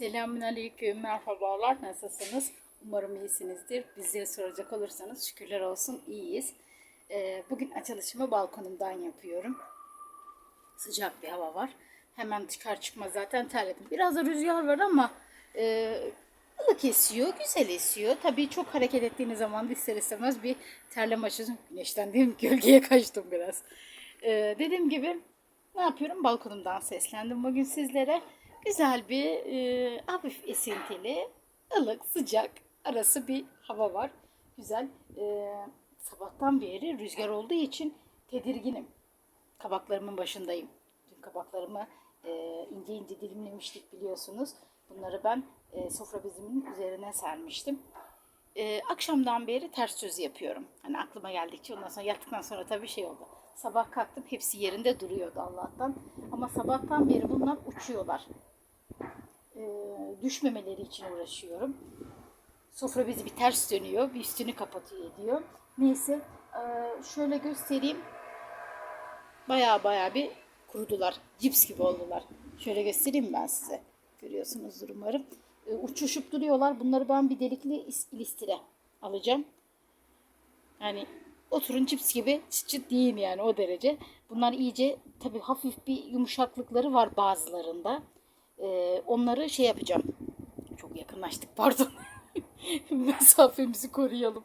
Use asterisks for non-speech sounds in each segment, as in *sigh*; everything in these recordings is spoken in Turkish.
Selamünaleyküm, merhabalar. Nasılsınız? Umarım iyisinizdir. Bize soracak olursanız şükürler olsun iyiyiz. Ee, bugün açılışımı balkonumdan yapıyorum. Sıcak bir hava var. Hemen çıkar çıkmaz zaten terledim. Biraz da rüzgar var ama e, ılık esiyor, güzel esiyor. Tabii çok hareket ettiğiniz zaman da ister istemez bir terleme açıyorsun. Güneşten değil mi? *laughs* Gölgeye kaçtım biraz. Ee, dediğim gibi ne yapıyorum? Balkonumdan seslendim bugün sizlere. Güzel bir e, hafif esintili, ılık, sıcak arası bir hava var. Güzel. E, sabahtan beri rüzgar olduğu için tedirginim. Kabaklarımın başındayım. Dün kabaklarımı e, ince ince dilimlemiştik biliyorsunuz. Bunları ben e, sofra bezimin üzerine sermiştim. E, akşamdan beri ters söz yapıyorum. Hani aklıma geldikçe ondan sonra yattıktan sonra tabii şey oldu. Sabah kalktım hepsi yerinde duruyordu Allah'tan. Ama sabahtan beri bunlar uçuyorlar. E, düşmemeleri için uğraşıyorum. Sofra bezi bir ters dönüyor, bir üstünü kapatıyor ediyor. Neyse e, şöyle göstereyim. Baya baya bir kurudular. Cips gibi oldular. Şöyle göstereyim ben size. Görüyorsunuzdur umarım. E, uçuşup duruyorlar. Bunları ben bir delikli is- ilistire alacağım. Yani oturun cips gibi çıt çıt yiyin yani o derece. Bunlar iyice tabii hafif bir yumuşaklıkları var bazılarında. E, onları şey yapacağım. Çok yakınlaştık pardon. *laughs* Mesafemizi koruyalım.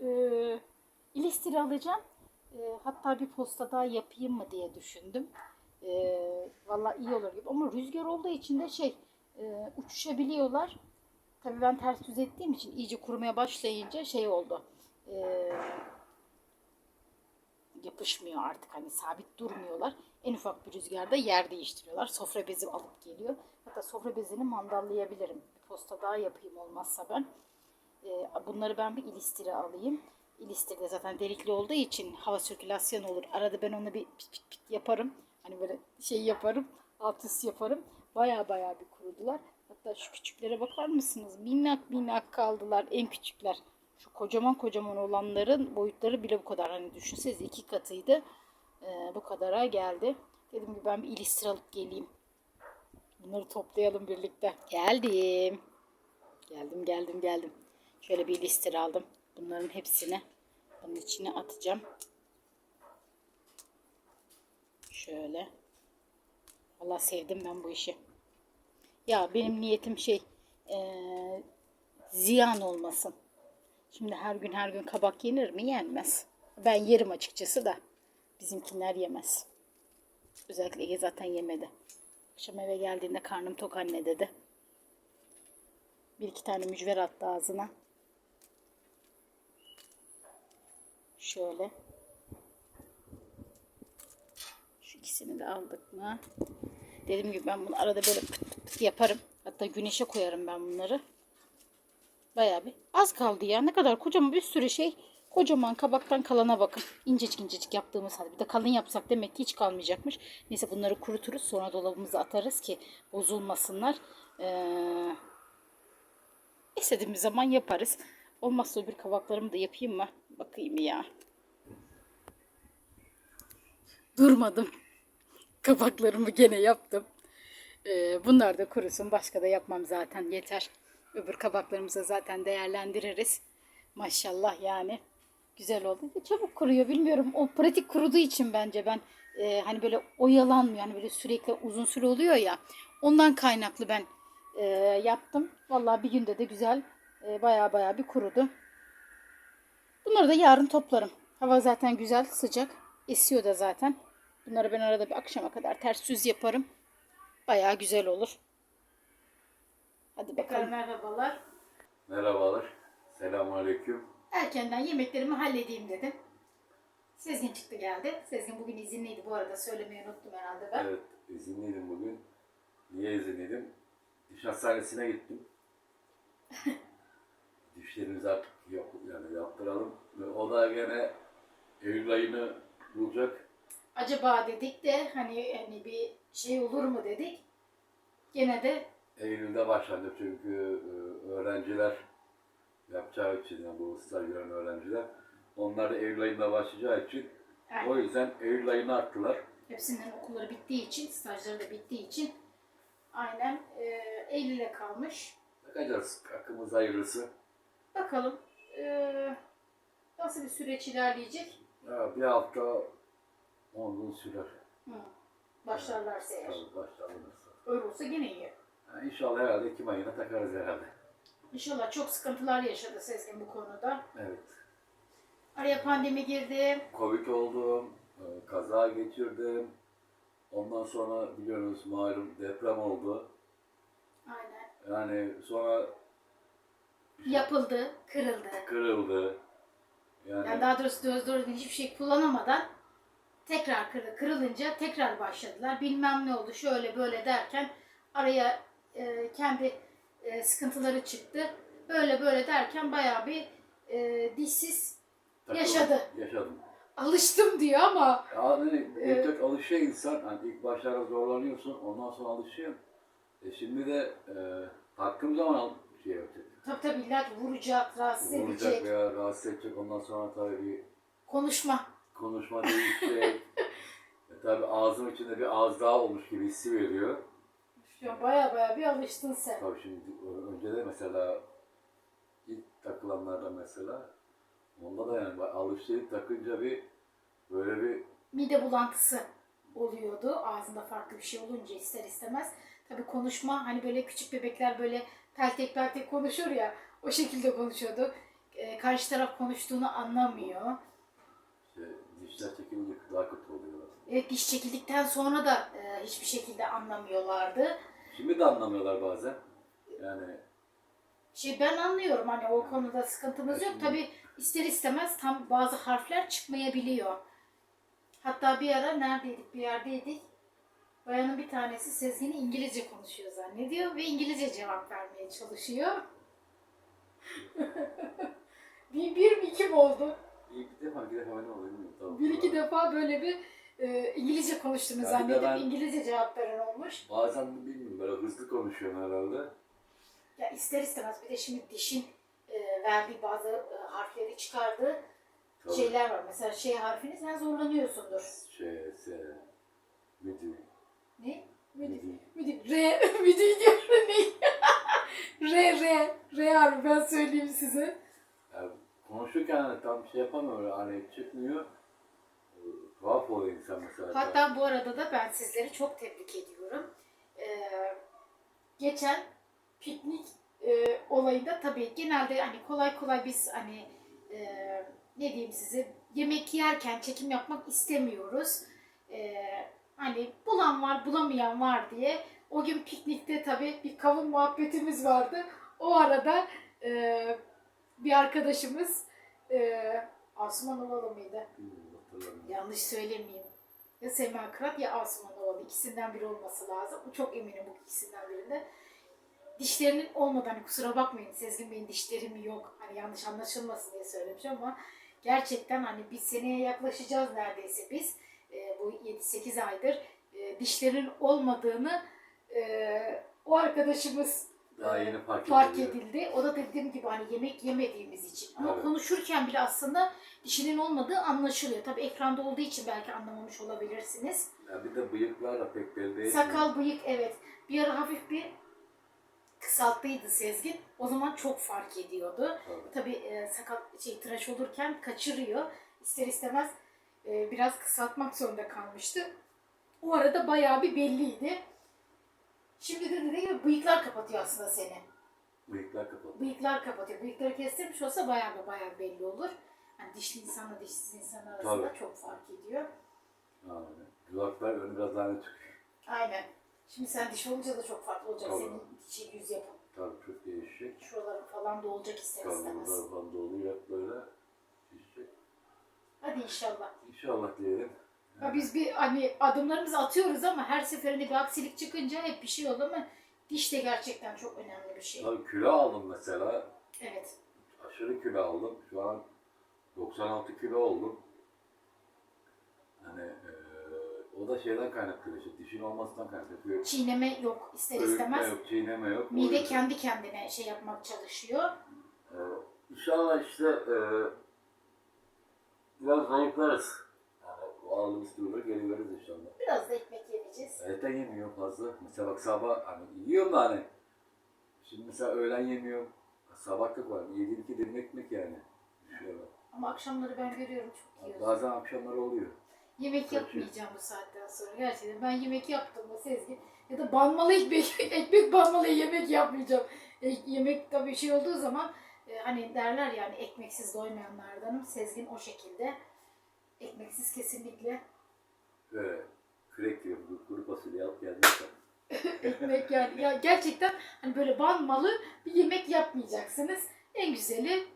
E, ilistire alacağım. E, hatta bir posta daha yapayım mı diye düşündüm. E, Valla iyi olur gibi. Ama rüzgar olduğu için de şey e, uçuşabiliyorlar. Tabii ben ters düz ettiğim için iyice kurumaya başlayınca şey oldu. E, yapışmıyor artık hani sabit durmuyorlar. En ufak bir rüzgarda yer değiştiriyorlar. Sofra bezi alıp geliyor. Hatta sofra bezini mandallayabilirim. Bir posta daha yapayım olmazsa ben. E, bunları ben bir ilistire alayım. İlistirde zaten delikli olduğu için hava sirkülasyonu olur. Arada ben onu bir pit pit pit yaparım. Hani böyle şey yaparım. Alt üst yaparım. Baya baya bir kurudular. Hatta şu küçüklere bakar mısınız? Minnak minnak kaldılar. En küçükler. Şu kocaman kocaman olanların boyutları bile bu kadar. Hani düşünsenize iki katıydı. Ee, bu kadara geldi. Dedim ki ben bir ilistir alıp geleyim. Bunları toplayalım birlikte. Geldim. Geldim geldim geldim. Şöyle bir ilistir aldım. Bunların hepsini bunun içine atacağım. Şöyle. Allah sevdim ben bu işi. Ya benim niyetim şey eee, ziyan olmasın. Şimdi her gün her gün kabak yenir mi? Yenmez. Ben yerim açıkçası da. Bizimkiler yemez. Özellikle Ege zaten yemedi. Akşam eve geldiğinde karnım tok anne dedi. Bir iki tane mücver attı ağzına. Şöyle. Şu ikisini de aldık mı? Dediğim gibi ben bunu arada böyle pıt pıt pıt yaparım. Hatta güneşe koyarım ben bunları. Bayağı bir. Az kaldı ya. Ne kadar kocaman bir sürü şey. Kocaman kabaktan kalana bakın. İncecik incecik yaptığımız halde. Bir de kalın yapsak demek ki hiç kalmayacakmış. Neyse bunları kuruturuz. Sonra dolabımıza atarız ki bozulmasınlar. Ee, istediğimiz zaman yaparız. Olmazsa öbür kabaklarımı da yapayım mı? Bakayım ya. Durmadım. Kabaklarımı gene yaptım. Ee, bunlar da kurusun. Başka da yapmam zaten yeter. Öbür kabaklarımızı zaten değerlendiririz. Maşallah yani. Güzel oldu. Ve Çabuk kuruyor bilmiyorum. O pratik kuruduğu için bence ben e, hani böyle oyalanmıyor. Hani böyle sürekli uzun süre oluyor ya. Ondan kaynaklı ben e, yaptım. Vallahi bir günde de güzel e, baya baya bir kurudu. Bunları da yarın toplarım. Hava zaten güzel, sıcak. Esiyor da zaten. Bunları ben arada bir akşama kadar ters yüz yaparım. Baya güzel olur. Hadi bakalım. Merhabalar. Merhabalar. Selamünaleyküm. Erkenden yemeklerimi halledeyim dedim. Sezgin çıktı geldi. Sezgin bugün izinliydi bu arada söylemeyi unuttum herhalde ben. Evet, izinliydim bugün. Niye izinliydim? Diş hastanesine gittim. *laughs* Dişlerimizi artık yap, yani yaptıralım. Ve o da gene Eylül ayını bulacak. Acaba dedik de hani hani bir şey olur mu dedik. Gene de Eylül'de başlandı çünkü e, öğrenciler yapacağı için yani bu staj gören öğrenciler onlar da Eylül ayında başlayacağı için yani o yüzden Eylül ayını arttılar. hepsinin okulları bittiği için, stajları da bittiği için Aynen. E, Eylül'e kalmış. Bakacağız. Hakkımız hayırlısı. Bakalım e, nasıl bir süreç ilerleyecek. Ya, bir hafta 10 gün sürer. Hı. Başlarlarsa eğer. Tabii başlanırsa. Öyle olsa gene iyi. Yani inşallah herhalde Ekim ayına takarız herhalde. İnşallah çok sıkıntılar yaşadı Sezgin bu konuda. Evet. Araya pandemi girdi. Covid oldum, e, kaza geçirdim. Ondan sonra biliyorsunuz malum deprem oldu. Aynen. Yani sonra Yapıldı, kırıldı. kırıldı. Yani, Yani daha doğrusu doğru doğru hiçbir şey kullanamadan tekrar kırıldı. Kırılınca tekrar başladılar. Bilmem ne oldu şöyle böyle derken araya e, kendi e, sıkıntıları çıktı. Böyle böyle derken bayağı bir e, dişsiz takıldım, yaşadı. Yaşadım. alıştım diyor ama Yani Evet. ilk tek alışıyor insan. Hani ilk başlarda zorlanıyorsun, ondan sonra alışıyor. E şimdi de e, taktığım zaman şey yapacak. tabii tabii illa vuracak, rahatsız Vuracak edecek. veya rahatsız edecek. Ondan sonra tabii bir Konuşma. konuşma değişecek. *laughs* e, tabii ağzım içinde bir ağız daha olmuş gibi hissi veriyor. An baya baya bir alıştın sen. Tabii şimdi önce de mesela ilk takılanlarda mesela onda da yani alıştırıp takınca bir böyle bir Mide bulantısı oluyordu. Ağzında farklı bir şey olunca ister istemez. Tabii konuşma hani böyle küçük bebekler böyle peltek peltek konuşur ya o şekilde konuşuyordu. Ee, karşı taraf konuştuğunu anlamıyor. işte dişler çekilince daha kötü oluyor. Diş çekildikten sonra da e, hiçbir şekilde anlamıyorlardı. Şimdi de anlamıyorlar bazen. Yani Şey ben anlıyorum hani o konuda sıkıntımız yok. Tabii ister istemez tam bazı harfler çıkmayabiliyor. Hatta bir ara neredeydik bir yerdeydik. Bayanın bir tanesi Sezgin'i İngilizce konuşuyor zannediyor ve İngilizce cevap vermeye çalışıyor. *laughs* bir, bir mi iki mi oldu? bir defa bir defa ne oluyor. Tamam. Bir iki defa böyle bir e, İngilizce konuştuğunu Ya bir de zannedip ben- İngilizce cevap veren olmuş. Bazen bilmiyorum böyle hızlı konuşuyorum herhalde. Ya ister istemez bir de şimdi dişin e, verdiği bazı e, harfleri çıkardığı Tabii. şeyler var. Mesela şey harfini sen zorlanıyorsundur. Şey, se, müdür, Ne? Müdür. müdür. Müdür. R. *laughs* Müdür diyor. Ne? *laughs* R. R. R harfi ben söyleyeyim size. Yani konuşurken hani tam şey yapamıyor hani çıkmıyor. Tuhaf oluyor insan mesela. Hatta bu arada da ben sizleri çok tebrik ediyorum. Ee, geçen piknik e, olayında tabii genelde hani kolay kolay biz hani e, ne diyeyim size yemek yerken çekim yapmak istemiyoruz. Ee, hani bulan var bulamayan var diye o gün piknikte tabii bir kavun muhabbetimiz vardı. O arada e, bir arkadaşımız e, Asuman Ovalı mıydı? Hatırlamıyorum. Yanlış söylemeyeyim. Ya Sema Kırat ya Asuman Ovalı. ikisinden biri olması lazım. Çok eminim bu ikisinden birinde. Dişlerinin olmadan hani kusura bakmayın Sezgin Bey'in dişlerim yok. Hani yanlış anlaşılmasın diye söylemiş ama gerçekten hani bir seneye yaklaşacağız neredeyse biz. Ee, bu 7-8 aydır e, dişlerin olmadığını e, o arkadaşımız Daha yeni fark, fark edildi. O da dediğim gibi hani yemek yemediğimiz için. Ama Evet. konuşurken bile aslında dişinin olmadığı anlaşılıyor. Tabii ekranda olduğu için belki anlamamış olabilirsiniz. Ya bir de bıyıklar da pek belli değil. Sakal, bıyık evet. Bir ara hafif bir kısalttıydı Sezgin. O zaman çok fark ediyordu. Tabii. Tabii e, sakal şey tıraş olurken kaçırıyor. İster istemez e, biraz kısaltmak zorunda kalmıştı. O arada bayağı bir belliydi. Şimdi de dediğim gibi bıyıklar kapatıyor aslında seni. Bıyıklar kapalı. Bıyıklar kapatıyor. Bıyıkları kestirmiş olsa bayağı bir bayağı belli olur. Yani dişli insanla dişsiz insan arasında Tabii. çok fark ediyor. Yani, dudaklar önü biraz daha net. Aynen. Şimdi sen diş olunca da çok farklı olacak. Tabii. Senin dişi yüz yapın. Tabii çok değişecek. Şuraların falan da olacak ister istemez. Karnımızda falan doluyor hep böyle. Şişecek. Hadi inşallah. İnşallah diyelim. Ya biz bir hani adımlarımızı atıyoruz ama her seferinde bir aksilik çıkınca hep bir şey oluyor ama diş de gerçekten çok önemli bir şey. Tabii kilo aldım mesela. Evet. Aşırı kilo aldım. Şu an 96 kilo oldum. Hani eee, o da şeyden kaynaklı işte dişin olmasından kaynaklı. Çiğneme yok ister Öğütme istemez. yok, çiğneme yok. O Mide yüzden, kendi kendine şey yapmak çalışıyor. eee, İnşallah işte eee biraz zayıflarız. O aldığımız kiloları geri veririz inşallah. Biraz da ekmek yemeyeceğiz. Evet zaten yemiyorum fazla. Mesela bak sabah hani yiyorum da hani. Şimdi mesela öğlen yemiyorum. Sabahlık var. Yediğim iki dilim ekmek yani. Şöyle bak. Ama akşamları ben görüyorum çok yiyorsun. Bazen akşamları oluyor. Yemek Kaçıyor. yapmayacağım bu saatten sonra gerçekten. Ben yemek yaptığımda Sezgi ya da banmalı ekmek, *laughs* ekmek banmalı yemek yapmayacağım. E, yemek tabii şey olduğu zaman e, hani derler yani ekmeksiz doymayanlardanım. Sezgin o şekilde. Ekmeksiz kesinlikle. Böyle kürek gibi kuru- kuru fasulye alıp geldim. *laughs* Ekmek yani ya gerçekten hani böyle banmalı bir yemek yapmayacaksınız. En güzeli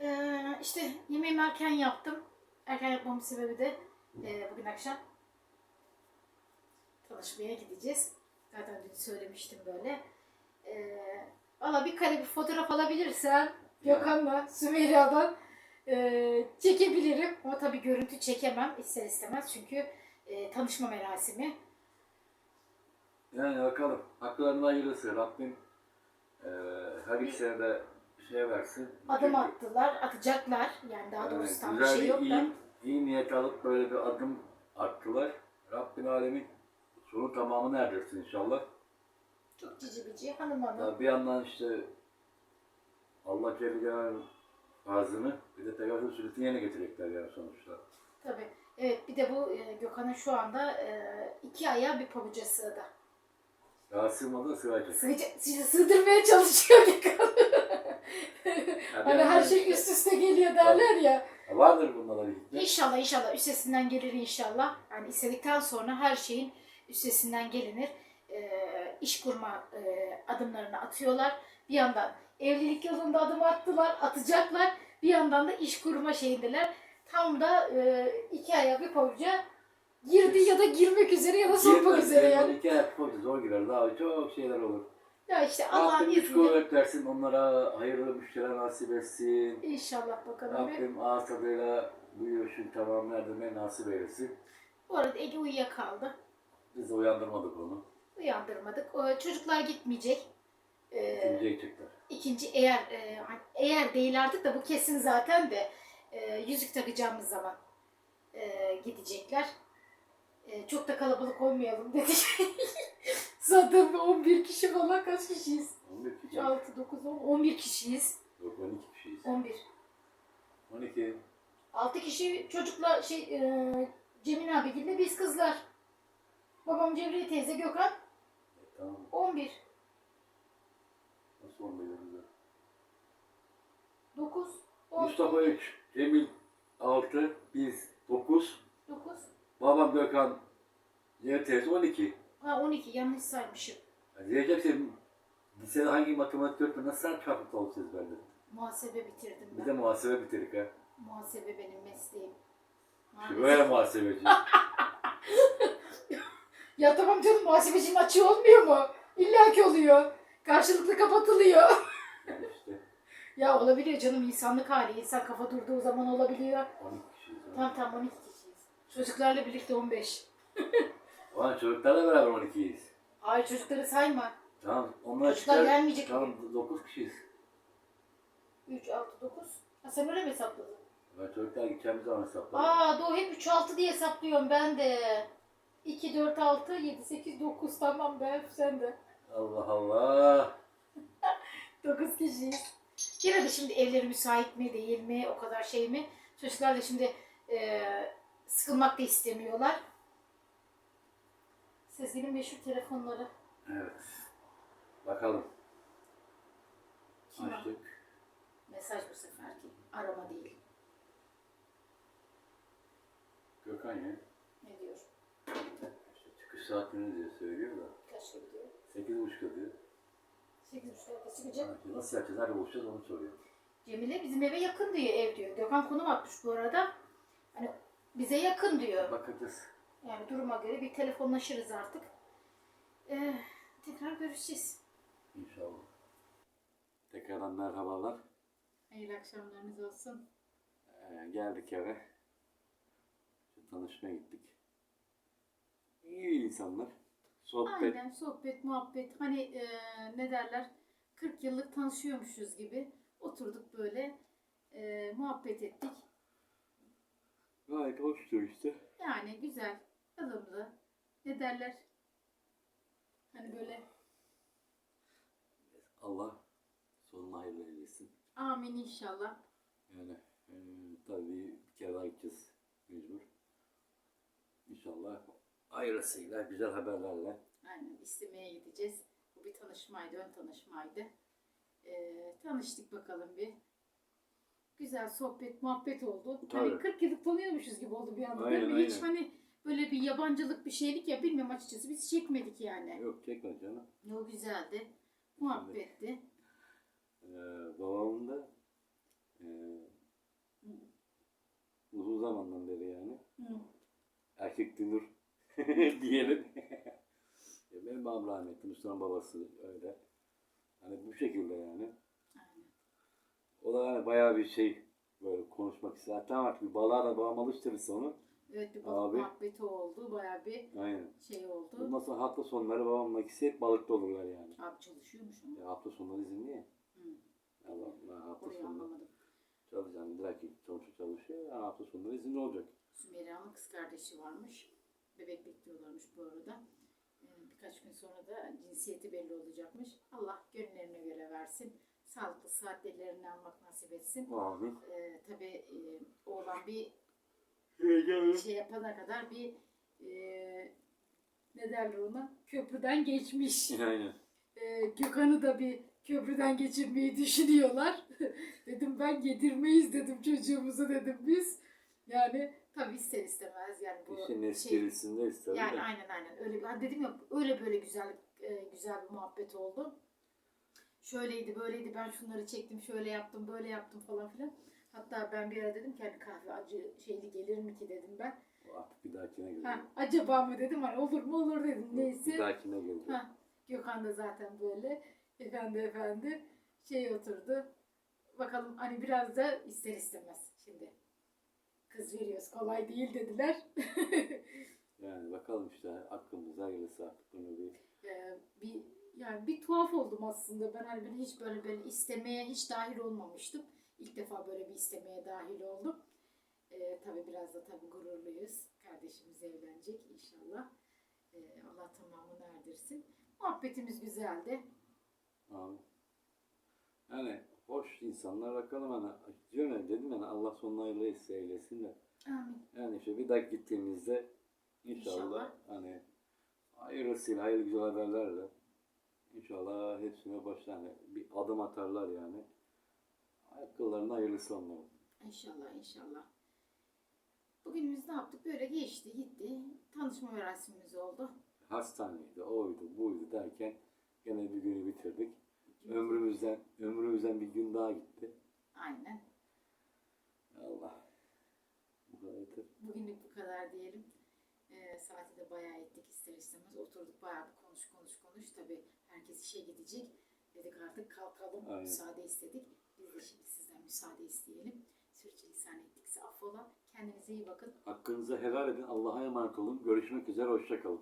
e, işte yemeğimi erken yaptım. Erken yapmamın sebebi de e, bugün akşam tanışmaya gideceğiz. Zaten dün söylemiştim böyle. E, Valla bir kare bir fotoğraf alabilirsem Gökhan'la Sümeyra'dan e, çekebilirim. Ama tabii görüntü çekemem ister istemez çünkü e, tanışma merasimi. Yani bakalım. Haklarını hayırlısı. Rabbim eee her ikisine de şey versin. adım attılar, atacaklar. Yani daha doğrusu tam bir güzel şey yok da. iyi, iyi niyet alıp böyle bir adım attılar. Rabbin alemin sonu tamamını erdirsin inşallah. Çok cici bici hanım hanım. Ya bir yandan işte Allah Celle Celaluhu'nun ağzını bir de Peygamber sünnetini yerine getirecekler yani sonuçta. Tabii. Evet bir de bu e, Gökhan'ın şu anda e, iki ayağı bir pabuca sığdı. Daha sığmadı da sığacak. Sığca, sığ- sığdırmaya çalışıyor Gökhan. *laughs* Hani her şey üst üste geliyor derler ya. Ya Vardır bunlara bir hikmet. İnşallah inşallah üstesinden gelir inşallah. Yani istedikten sonra her şeyin üstesinden gelinir. Ee, iş kurma e, adımlarını atıyorlar. Bir yandan evlilik yolunda adım attılar, atacaklar. Bir yandan da iş kurma şeyindeler. Tam da e, iki aya bir pabuca girdi ya da girmek üzere ya da sokmak Girmez, üzere yani. İki ayak koydu zor girer. Daha çok şeyler olur. Ya işte Allah'ın Rabbim güç izniyle kuvvet versin. Onlara hayırlı müşteriler nasip etsin. inşallah bakalım. bir. Rabbim ağız tadıyla bu yürüyüşün tamamını erdirmeyi nasip eylesin. Bu arada Ege uyuyakaldı. Biz de uyandırmadık onu. Uyandırmadık. O, çocuklar gitmeyecek. Ee, gidecekler. İkinci eğer e, eğer değil artık da bu kesin zaten de e, yüzük takacağımız zaman e, gidecekler. E, çok da kalabalık olmayalım dedik. *laughs* zaten 11 kişi falan kaç kişiyiz? 11 kişi. 6, 9, 10, 11 kişiyiz. Yok 12 kişiyiz. 11. 12. 6 kişi çocukla şey e, Cemil abigille biz kızlar. Babam Cevriye teyze Gökhan E, tamam. 11. Nasıl 11 yılında? 9, 10, Mustafa 3. Cemil 6. Biz 9. 9. Babam Gökhan. Teyze 12. Ha 12 yanlış saymışım. Yani diyecek ki lisede hangi matematik öğretmeni nasıl sen çarpık olacağız bende? Muhasebe bitirdim Bir ben. de muhasebe bitirdik ha. Muhasebe benim mesleğim. İşte Maalesef. böyle muhasebeci. *laughs* Ya tamam canım muhasebecinin açığı olmuyor mu? İlla ki oluyor. Karşılıklı kapatılıyor. işte ya olabiliyor canım insanlık hali. İnsan kafa durduğu zaman olabiliyor. 12 kişiyiz. Tamam tamam 12 kişiyiz. Çocuklarla birlikte 15. *laughs* Ulan çocuklarla beraber 12'yiz. Hayır çocukları sayma. Tamam onlar Çocuklar çıkar. gelmeyecek Tamam 9 kişiyiz. 3, 6, 9. Ha sen öyle mi hesapladın? Ben çocuklar gideceğimiz zaman hesapladım. Aa doğru hep 3, 6 diye hesaplıyorum ben de. 2, 4, 6, 7, 8, 9 tamam be sen de. Allah Allah. *laughs* 9 kişiyiz. Yine de şimdi evleri müsait mi değil mi o kadar şey mi? Çocuklar da şimdi e, sıkılmak da istemiyorlar. Sezgin'in meşhur telefonları. Evet. Bakalım. Kim? Açtık. Mesaj bu seferki. Arama değil. Gökhan ya. Ne diyor? İşte çıkış saatini diye söylüyor da. Gidiyor? 8.30'da diyor. 8.30'da çıkacak. Ha, Nasıl yapacağız? Nerede buluşacağız onu soruyor. Cemile bizim eve yakın diyor ev diyor. Gökhan konum atmış bu arada. Hani bize yakın diyor. Bakacağız. Yani duruma göre bir telefonlaşırız artık. Ee, tekrar görüşeceğiz. İnşallah. Tekrardan merhabalar. Hayırlı akşamlarınız olsun. Ee, geldik eve. Tanışmaya gittik. İyi insanlar. Sohbet. Aynen sohbet, muhabbet. Hani e, ne derler? 40 yıllık tanışıyormuşuz gibi. Oturduk böyle e, muhabbet ettik. Gayet hoştu işte. Yani güzel, ılımlı. ne derler? Hani böyle Allah sonuna hayırlı eylesin. amin inşallah. Yani e, tabii bir kere gideceğiz mecbur. İnşallah hayırlısıyla, güzel haberlerle. Aynen istemeye gideceğiz. Bu bir tanışmaydı, ön tanışmaydı. Ee, tanıştık bakalım bir. Güzel sohbet, muhabbet oldu. Hani Tabii. 40 yıllık tanıyormuşuz gibi oldu bir anda değil Aynen, mi? Hiç aynen. hani böyle bir yabancılık bir şeylik ya bilmiyorum açıkçası. Biz çekmedik yani. Yok çekme canım. O güzeldi. Muhabbetti. Ee, babamın da e, uzun zamandan beri yani Hı. erkek dünür *laughs* diyelim. Benim babam rahmetli, Müslüman babası öyle. Hani bu şekilde yani. O da hani bayağı bir şey böyle konuşmak ister. Hatta artık bir balığa da babam alıştırırsa onu. Evet bir balık Abi. muhabbeti oldu. Baya bir Aynen. şey oldu. Bundan sonra hafta sonları babamla ikisi hep balıkta olurlar yani. Abi çalışıyormuş ama. Ya hafta sonları izinli ya. Hı. Allah Allah hafta Orayı sonları anlamadım. çalışacağım. Direkt çalışıyor çalışıyor. Ya hafta sonları izinli olacak. Sümeyra'nın kız kardeşi varmış. Bebek bekliyorlarmış bu arada. Ee, birkaç gün sonra da cinsiyeti belli olacakmış. Allah gönüllerine göre versin. Sağlıklı saatlerini almak nasip etsin. Amin. Ee, tabii e, oğlan bir şey yapana kadar bir e, ne derler ona? Köprüden geçmiş. Aynen. Ee, Gökhan'ı da bir köprüden geçirmeyi düşünüyorlar. *laughs* dedim ben yedirmeyiz dedim çocuğumuzu dedim biz. Yani tabii ister istemez yani bu İşin şey, esprisinde istedim yani de. aynen aynen öyle ben dedim ya öyle böyle güzel e, güzel bir muhabbet oldu. Şöyleydi böyleydi ben şunları çektim şöyle yaptım böyle yaptım falan filan. Hatta ben bir ara dedim ki hani kahve acı şeyli gelir mi ki dedim ben. Artık bir dahakine geldi. Ha, acaba mı dedim hani olur mu olur dedim neyse. Bir dahakine geldi. Ha, Gökhan da zaten böyle efendi efendi şey oturdu. Bakalım hani biraz da ister istemez şimdi. Kız veriyoruz kolay değil dediler. *laughs* Yani bakalım işte aklımıza gelirse artık bunu bir Ee, bir yani bir tuhaf oldum aslında. Ben hani ben hiç böyle böyle istemeye hiç dahil olmamıştım. İlk defa böyle bir istemeye dahil oldum. Ee, tabii biraz da tabii gururluyuz. Kardeşimiz evlenecek inşallah. Ee, Allah tamamını erdirsin. Muhabbetimiz güzeldi. Amin. Yani hoş insanlar bakalım hani diyorum ya dedim yani Allah hayırlı etse eylesin de. Amin. Yani işte bir dakika gittiğimizde inşallah, İnşallah. hani hayırlısıyla hayırlı güzel haberlerle inşallah hepsine başlar hani bir adım atarlar yani. Akıllarına hayırlısı onların. İnşallah inşallah. Bugünümüz ne yaptık? Böyle geçti gitti. Tanışma merasimimiz oldu. Hastaneydi, oydu, buydu derken gene bir günü bitirdik. Ömrümüzden ömrümüzden bir gün daha gitti. Aynen. Allah. Bu kadar yeter. Bugünlük bu kadar diyelim. Ee, saati de bayağı ettik ister istemez. Oturduk bayağı bir konuş konuş konuş. Tabii herkes işe gidecek. Dedik artık kalkalım. Aynen. Müsaade istedik. Biz de şimdi sizden müsaade isteyelim. Sürçülisan ettikse affola. Kendinize iyi bakın. Hakkınızı helal edin. Allah'a emanet olun. Görüşmek üzere. Hoşçakalın.